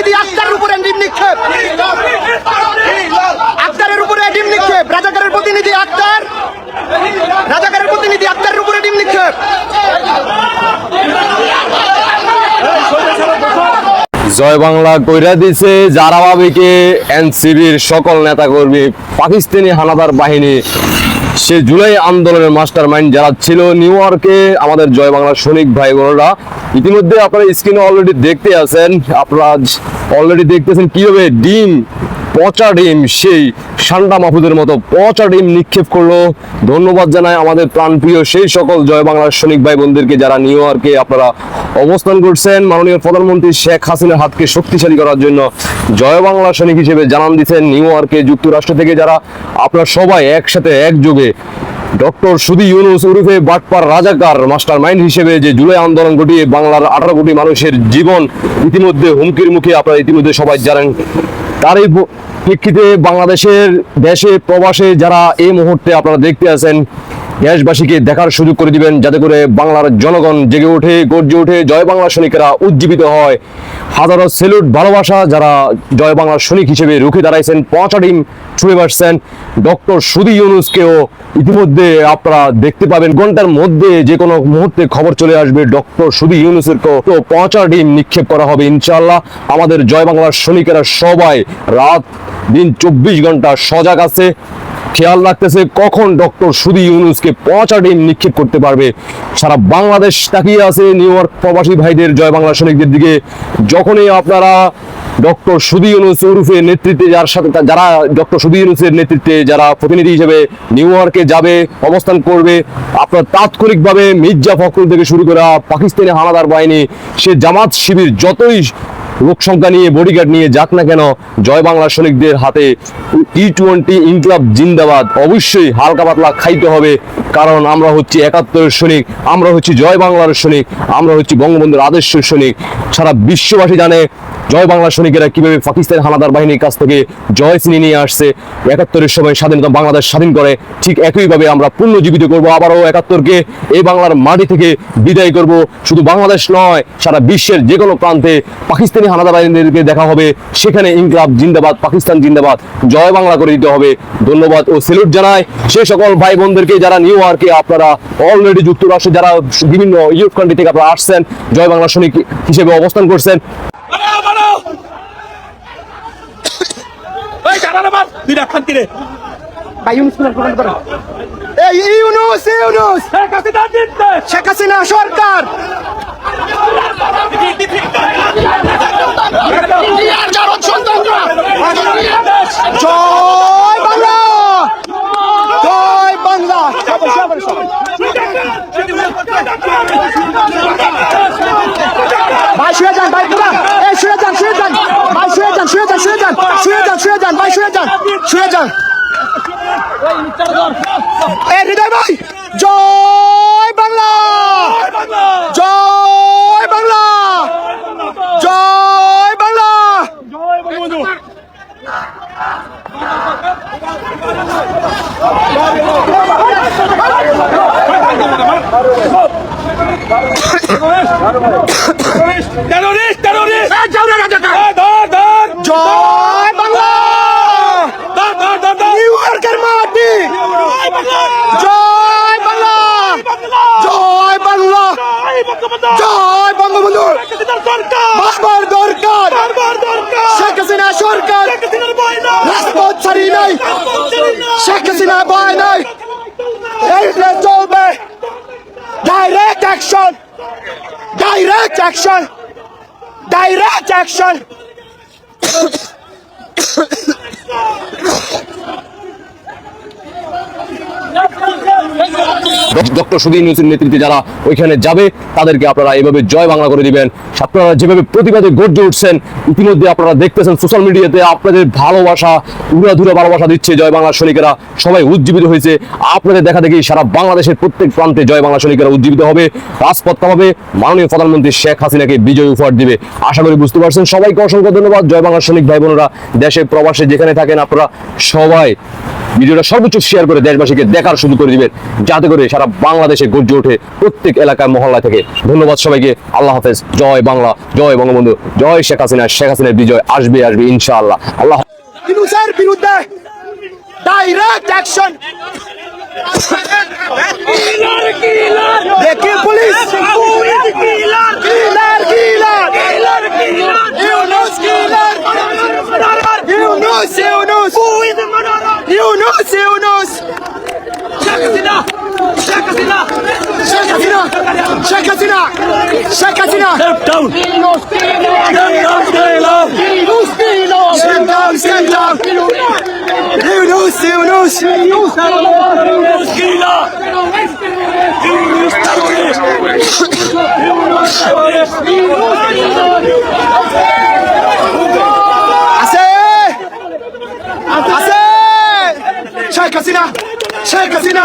প্রতিনিধি আক্তারের উপরে ডিম নিক্ষেপ। আক্তারের উপরে ডিম নিক্ষেপ। রাজাকারের প্রতিনিধি আক্তার। রাজাকারের প্রতিনিধি আক্তারের উপরে ডিম নিক্ষেপ। জয় বাংলা কইরা দিছে যারা ভাবিকে এনসিবির সকল নেতাকর্মী, পাকিস্তানি হানাদার বাহিনী। সে জুলাই আন্দোলনের মাস্টার মাইন্ড যারা ছিল নিউ ইয়র্কে, আমাদের জয় বাংলার সৈনিক ভাই বোনরা ইতিমধ্যে আপনারা স্ক্রিনে অলরেডি দেখতে আছেন। আপনারা অলরেডি দেখতেছেন কীভাবে ডিম পচা ডিম, সেই সান্ডা মাহফুদের মতো পচা ডিম নিক্ষেপ করল। ধন্যবাদ জানাই আমাদের প্রাণপ্রিয় সেই সকল জয় বাংলার সৈনিক ভাই বোনদেরকে যারা নিউ ইয়র্কে আপনারা অবস্থান করছেন। মাননীয় প্রধানমন্ত্রী শেখ হাসিনার হাতকে শক্তিশালী করার জন্য জয় বাংলা সৈনিক হিসেবে জানান দিচ্ছেন নিউ ইয়র্কে যুক্তরাষ্ট্র থেকে যারা আপনারা সবাই একসাথে একযোগে ডক্টর সুদি ইউনুস উরুফে বাটপার রাজাকার মাস্টার মাইন্ড হিসেবে যে জুলাই আন্দোলন ঘটিয়ে বাংলার আঠারো কোটি মানুষের জীবন ইতিমধ্যে হুমকির মুখে আপনারা ইতিমধ্যে সবাই জানেন। তারই ব- প্রেক্ষিতে বাংলাদেশের দেশে, প্রবাসে যারা এই মুহূর্তে আপনারা দেখতে আছেন, দেশবাসীকে দেখার সুযোগ করে দিবেন যাতে করে বাংলার জনগণ জেগে ওঠে, গর্জে ওঠে। জয় বাংলা সৈনিকেরা উজ্জীবিত হয়। হাজারো সেলুট ভালোবাসা যারা জয় বাংলার সৈনিক হিসেবে রুখে দাঁড়াইছেন পচা ডিম ছুঁড়ে বাসছেন ডক্টর সুদি ইউনুসকেও ইতিমধ্যে আপনারা দেখতে পাবেন। ঘণ্টার মধ্যে যে কোনো মুহূর্তে খবর চলে আসবে। ডক্টর সুদি ইউনুসের তো পচা ডিম নিক্ষেপ করা হবে ইনশাল্লাহ আমাদের জয় বাংলার সৈনিকেরা সবাই রাত দিন চব্বিশ ঘণ্টা সজাগ আছে। খেয়াল রাখতেছে কখন ডক্টর সুদি ইউনুসকে পচা ডিম নিক্ষেপ করতে পারবে। সারা বাংলাদেশ তাকিয়ে আছে নিউ ইয়র্ক প্রবাসী ভাইদের জয় বাংলা সৈনিকদের দিকে। যখনই আপনারা ডক্টর সুদি ইউনুস উরুফে নেতৃত্বে যার সাথে যারা ডক্টর সুদি ইউনুসের নেতৃত্বে যারা প্রতিনিধি হিসেবে নিউ ইয়র্কে যাবে, অবস্থান করবে, আপনার তাৎক্ষণিকভাবে মির্জা ফখরুল থেকে শুরু করা পাকিস্তানি হানাদার বাহিনী, সে জামাত শিবির যতই লোক সংখ্যা নিয়ে বডিগার্ড নিয়ে যাক না কেন, জয় বাংলা সৈনিকদের হাতে টি টোয়েন্টি ইনকলাব জিন্দাবাদ। অবশ্যই হালকা পাতলা খাইতে হবে, কারণ আমরা হচ্ছি একাত্তরের সৈনিক, আমরা হচ্ছি জয় বাংলার সৈনিক, আমরা হচ্ছি বঙ্গবন্ধুর আদর্শ সৈনিক। সারা বিশ্ববাসী জানে জয় বাংলা সৈনিকেরা কীভাবে পাকিস্তান হানাদার বাহিনীর কাছ থেকে জয় ছিনিয়ে নিয়ে আসছে? একাত্তরের সময় স্বাধীনতা বাংলাদেশ স্বাধীন করে, ঠিক একইভাবে আমরা পুনর্জীবিত করব আবারও একাত্তরকে। এই বাংলার মাটি থেকে বিদায় করব। শুধু বাংলাদেশ নয়, সারা বিশ্বের যে কোনো প্রান্তে পাকিস্তানি হানাদার বাহিনীদেরকে দেখা হবে। সেখানে ইনকলাব জিন্দাবাদ, পাকিস্তান জিন্দাবাদ। জয় বাংলা করে দিতে হবে। ধন্যবাদ ও সেলুট জানাই। সে সকল ভাই বোনদেরকে যারা নিউ ইয়র্কে আপনারা অলরেডি যুক্তরাষ্ট্রে, যারা বিভিন্ন ইউরোপ কান্ট্রি থেকে আপনারা আসছেন, জয় বাংলা সৈনিক হিসেবে অবস্থান করছেন। এই জানালা মার, তুই রাখ শান্তি রে। ভাই ইউনুস কুমার প্রমাণ করো। এই ইউনুস ইউনুস। শেখ হাসিনা জিতবে। শেখ হাসিনা সরকার। জয় বাংলা। জয় বাংলা। সবাই সবাই সবাই। হৃদয় ভাই জয় বাংলা। জয় বাংলা। জয় বাংলা। জয় বঙ্গবন্ধু। Terrorist, terrorist! এই, ধর, ধর! জয় বাংলা ধর, ধর, ধর, ধর! নিউ ইয়র্কের মাটি জয় বাংলা! জয় বাংলা জয় বাংলা জয় বঙ্গবন্ধু! জয় বঙ্গবন্ধু শেখ হাসিনার সরকার! বারবার দরকার বারবার দরকার! শেখ হাসিনা সরকার শেখ হাসিনার ভয় নাই! রাজপথ ছাড়ি নাই শেখ হাসিনা ভয় নাই। এই চলবে। Direct action direct action direct action doctor সুদী ইউনুসের নেতৃত্বে যারা ওইখানে যাবে, তাদেরকে আপনারা এভাবে জয় বাংলা করে দিবেন। আপনারা যেভাবে প্রতিবাদে গর্জে উঠছেন, ইতিমধ্যে আপনারা দেখতেছেন সোশ্যাল মিডিয়াতে আপনাদের ভালোবাসা, উড়াধুরা ভালোবাসা দিচ্ছে জয় বাংলা সৈনিকেরা। সবাই উজ্জীবিত হয়েছে। আপনাদের দেখা দেখি সারা বাংলাদেশের প্রত্যেক প্রান্তে জয় বাংলা সৈনিকেরা উজ্জীবিত হবে। রাজপথ হবে মাননীয় প্রধানমন্ত্রী শেখ হাসিনাকে বিজয় উপহার দিবে। আশা করি বুঝতে পারছেন। সবাইকে অসংখ্য ধন্যবাদ। জয় বাংলা সৈনিক ভাই বোনেরা, দেশে প্রবাসে যেখানে থাকেন আপনারা সবাই। ভিডিওটা সর্বোচ্চ শেয়ার করে দেশবাসীকে দেখার শুরু করে দিবেন। যাতে করে সারা বাংলাদেশে গর্জে ওঠে প্রত্যেক এলাকায় মহল্লা থেকে। ধন্যবাদ সবাইকে। আল্লাহ হাফেজ। জয় বাংলা। জয় বঙ্গবন্ধু। জয় শেখ হাসিনা। শেখ হাসিনার বিজয় আসবে আসবে ইনশাআল্লাহ। আল্লাহ বিরুদ্ধে ডাইরেক্ট অ্যাকশন কিলার কিলার দেখে police. Killer killer killer killer killer killer Yunus killer Yunus Yunus with মানারা Yunus Yunus Sheikh Hasina Sheikh Hasina Sheikh Hasina Sheikh Hasina Sheikh Hasina. Yunus Yunus আছে আছে শেখ হাসিনা শেখ হাসিনা।